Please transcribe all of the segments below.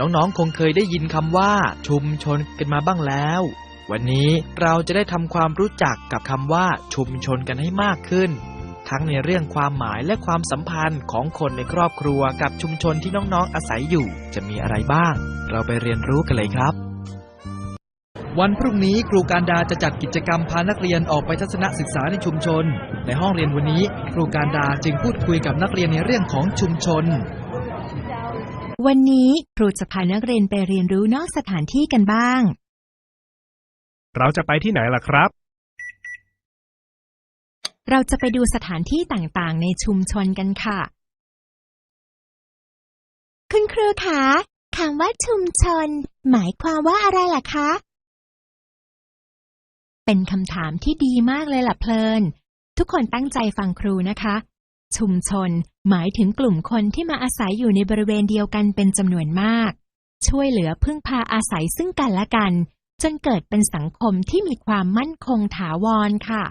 น้องๆ คงเคยได้ยินคำว่าชุมชนกันมาบ้างแล้ว วันนี้เราจะได้ทำความรู้จักกับคำว่าชุมชนกันให้มากขึ้น ทั้งในเรื่องความหมายและความสัมพันธ์ของคนในครอบครัวกับชุมชนที่น้องๆ อาศัยอยู่ จะมีอะไรบ้าง เราไปเรียนรู้กันเลยครับ วันพรุ่งนี้ครูการดาจะจัดกิจกรรมพานักเรียนออกไปทัศนศึกษาในชุมชน ในห้องเรียนวันนี้ ครูการดาจึงพูดคุยกับนักเรียนในเรื่องของชุมชน วันนี้ครูจะพานักเรียนไปเรียนรู้นอกสถานที่กันบ้าง เราจะไปที่ไหนล่ะครับ เราจะไปดูสถานที่ต่างๆ ในชุมชนกันค่ะ คุณครูคะคำว่าชุมชน หมายความว่าอะไรล่ะคะ เป็นคำถามที่ดีมากเลยล่ะเพลิน ทุกคนตั้งใจฟังครูนะคะ ชุมชน หมายถึงกลุ่มคนที่มาอาศัยอยู่ในบริเวณเดียวกันเป็นจำนวนมาก ช่วยเหลือพึ่งพาอาศัยซึ่งกันและกัน จนเกิดเป็นสังคมที่มีความมั่นคงถาวรค่ะ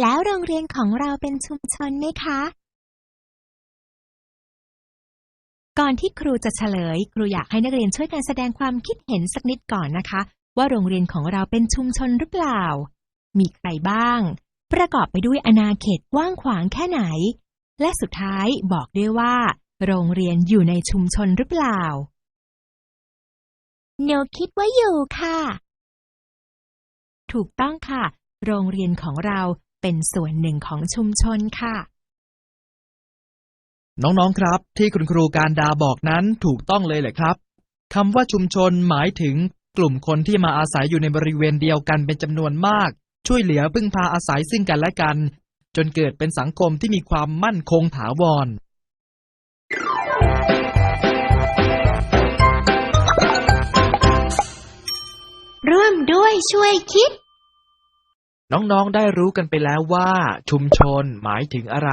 แล้วโรงเรียนของเราเป็นชุมชนไหมคะ ก่อนที่ครูจะเฉลย ครูอยากให้นักเรียนช่วยกันแสดงความคิดเห็นสักนิดก่อนนะคะ ว่าโรงเรียนของเราเป็นชุมชนหรือเปล่า มีใครบ้าง ประกอบไปด้วยอาณาเขตกว้างขวางแค่ไหน และสุดท้ายบอกด้วยว่า โรงเรียนอยู่ในชุมชนหรือเปล่าหนูคิดว่าอยู่ค่ะ ถูกต้องค่ะ โรงเรียนของเราเป็นส่วนหนึ่งของชุมชนค่ะ น้องๆครับ ที่คุณครูการดาบอกนั้นถูกต้องเลยแหละครับคำว่าชุมชนหมายถึงกลุ่มคนที่มาอาศัยอยู่ในบริเวณเดียวกันเป็นจำนวนมาก ช่วยเหลือพึ่งพาอาศัยซึ่งกันและกัน จนเกิดเป็นสังคมที่มีความมั่นคงถาวรร่วมด้วยช่วยคิด น้องๆได้รู้กันไปแล้วว่า ชุมชนหมายถึงอะไร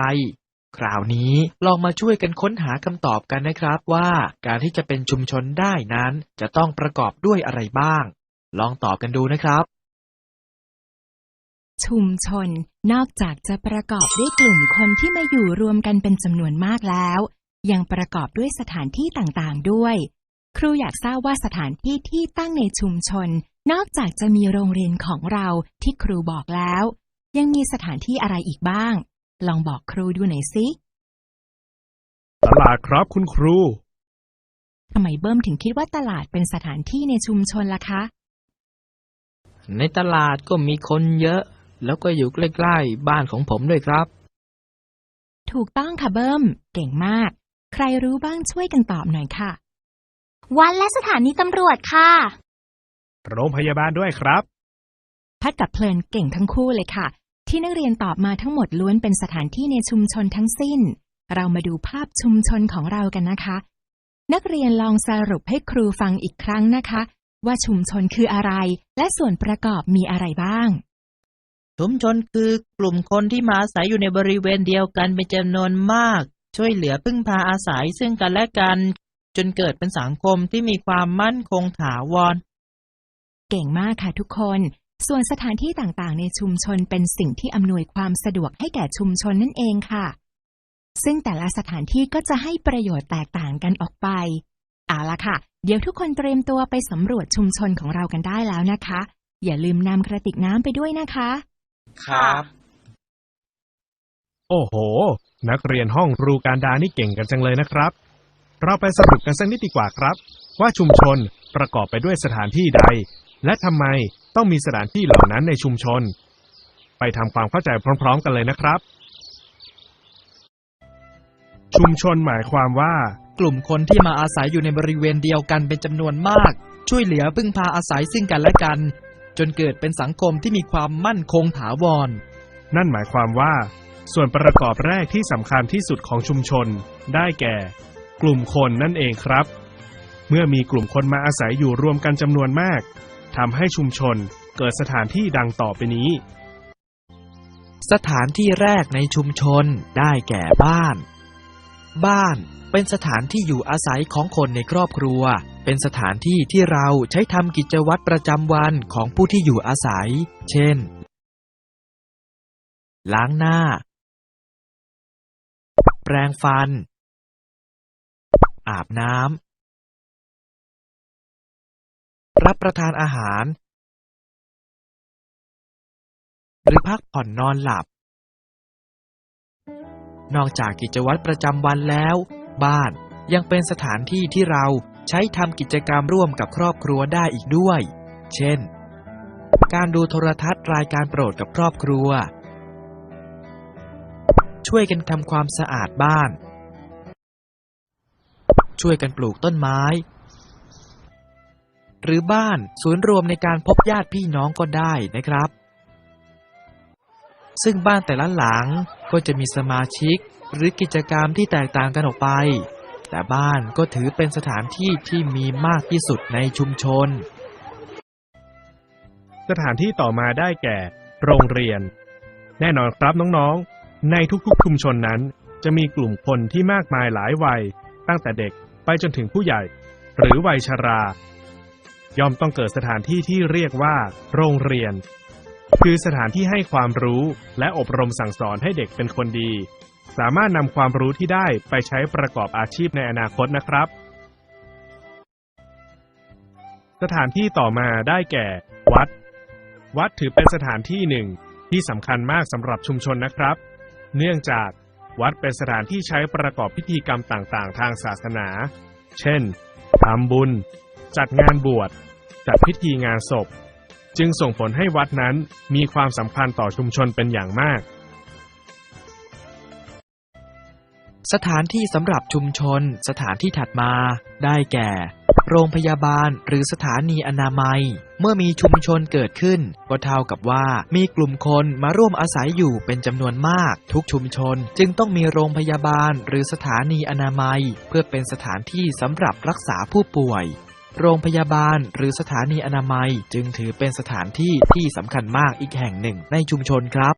คราวนี้ลองมาช่วยกันค้นหาคำตอบกันนะครับว่าการที่จะเป็นชุมชนได้นั้นจะต้องประกอบด้วยอะไรบ้าง ลองตอบกันดูนะครับ ชุมชน นอกจากจะประกอบด้วยกลุ่มคนที่มาอยู่รวมกันเป็นจำนวนมากแล้ว ยังประกอบด้วยสถานที่ต่างๆด้วย ครูอยากทราบว่าสถานที่ที่ตั้งในชุมชน นอกจากจะมีโรงเรียนของเราที่ครูบอกแล้ว ยังมีสถานที่อะไรอีกบ้าง ลองบอกครูดูหน่อยสิตลาดครับคุณครูทำไมเบิ้มถึงคิดว่าตลาดเป็นสถานที่ในชุมชนล่ะคะ ในตลาดก็มีคนเยอะ แล้วก็อยู่ใกล้ๆบ้านของผมด้วยครับ ถูกต้องค่ะเบิ้ม เก่งมาก ใครรู้บ้างช่วยกันตอบหน่อยค่ะ วัดและสถานีตำรวจค่ะ โรงพยาบาลด้วยครับ พัดกับเพลินเก่งทั้งคู่เลยค่ะ ที่นักเรียนตอบมาทั้งหมดล้วนเป็นสถานที่ในชุมชนทั้งสิ้น เรามาดูภาพชุมชนของเรากันนะคะ นักเรียนลองสรุปให้ครูฟังอีกครั้งนะคะ ว่าชุมชนคืออะไร และส่วนประกอบมีอะไรบ้าง ชุมชนคือกลุ่มคนที่มาอาศัยอยู่ในบริเวณเดียวกันเป็นจำนวนมาก ช่วยเหลือพึ่งพาอาศัยซึ่งกันและกัน จนเกิดเป็นสังคมที่มีความมั่นคงถาวร เก่งมากค่ะทุกคน ส่วนสถานที่ต่างๆ ในชุมชนเป็นสิ่งที่อำนวยความสะดวกให้แก่ชุมชนนั่นเองค่ะ ซึ่งแต่ละสถานที่ก็จะให้ประโยชน์แตกต่างกันออกไปเอาละค่ะ เดี๋ยวทุกคนเตรียมตัวไปสำรวจชุมชนของเรากันได้แล้วนะคะ อย่าลืมนำกระติกน้ำไปด้วยนะคะ ครับ โอ้โห นักเรียนห้องครูการดานี่เก่งกันจังเลยนะครับ เราไปสรุปกันสักนิดดีกว่าครับ ว่าชุมชนประกอบไปด้วยสถานที่ใด และทำไมต้องมีสถานที่เหล่านั้นในชุมชน ไปทำความเข้าใจพร้อม ๆ กันเลยนะครับ ชุมชนหมายความว่า กลุ่มคนที่มาอาศัยอยู่ในบริเวณเดียวกันเป็นจำนวนมาก ช่วยเหลือพึ่งพาอาศัยซึ่งกันและกัน จนเกิดเป็นสังคมที่มีความมั่นคงถาวร นั่นหมายความว่า ส่วนประกอบแรกที่สำคัญที่สุดของชุมชน ได้แก่ กลุ่มคนนั่นเองครับ เมื่อมีกลุ่มคนมาอาศัยอยู่รวมกันจำนวนมากทำให้ชุมชนเกิดสถานที่ดังต่อไปนี้ สถานที่แรกในชุมชนได้แก่บ้าน บ้านเป็นสถานที่อยู่อาศัยของคนในครอบครัว เป็นสถานที่ที่เราใช้ทำกิจวัตรประจำวันของผู้ที่อยู่อาศัย เช่น ล้างหน้า แปรงฟัน อาบน้ำ รับประทานอาหาร หรือพักผ่อนนอนหลับ นอกจากกิจวัตรประจำวันแล้ว บ้านยังเป็นสถานที่ที่เรา ใช้ทำกิจกรรมร่วมกับครอบครัวได้อีกด้วย เช่น การดูโทรทัศน์รายการโปรดกับครอบครัว ช่วยกันทำความสะอาดบ้าน ช่วยกันปลูกต้นไม้ หรือบ้านศูนย์รวมในการพบญาติพี่น้องก็ได้นะครับ ซึ่งบ้านแต่ละหลังก็จะมีสมาชิกหรือกิจกรรมที่แตกต่างกันออกไป แต่บ้านก็ถือเป็นสถานที่ที่มีมากที่สุดในชุมชน สถานที่ต่อมาได้แก่ โรงเรียน แน่นอนครับน้องๆ ในทุกๆชุมชนนั้น จะมีกลุ่มคนที่มากมายหลายวัย ตั้งแต่เด็กไปจนถึงผู้ใหญ่ หรือวัยชราย่อมต้องเกิดสถานที่ที่เรียกว่า โรงเรียน คือสถานที่ให้ความรู้และอบรมสั่งสอนให้เด็กเป็นคนดี สามารถนำความรู้ที่ได้ไปใช้ประกอบอาชีพในอนาคตนะครับ สถานที่ต่อมาได้แก่ วัด วัดถือเป็นสถานที่หนึ่งที่สำคัญมากสำหรับชุมชนนะครับ เนื่องจากวัดเป็นสถานที่ใช้ประกอบพิธีกรรมต่างๆ ทางศาสนา เช่น ทำบุญ จัดงานบวช จัดพิธีงานศพ จึงส่งผลให้วัดนั้นมีความสำคัญต่อชุมชนเป็นอย่างมาก สถานที่สำหรับชุมชน สถานที่ถัดมา ได้แก่ โรงพยาบาลหรือสถานีอนามัย เมื่อมีชุมชนเกิดขึ้น ก็เท่ากับว่ามีกลุ่มคนมาร่วมอาศัยอยู่เป็นจำนวนมาก ทุกชุมชนจึงต้องมีโรงพยาบาลหรือสถานีอนามัย เพื่อเป็นสถานที่สำหรับรักษาผู้ป่วย โรงพยาบาลหรือสถานีอนามัยจึงถือเป็นสถานที่ที่สำคัญมากอีกแห่งหนึ่งในชุมชนครับ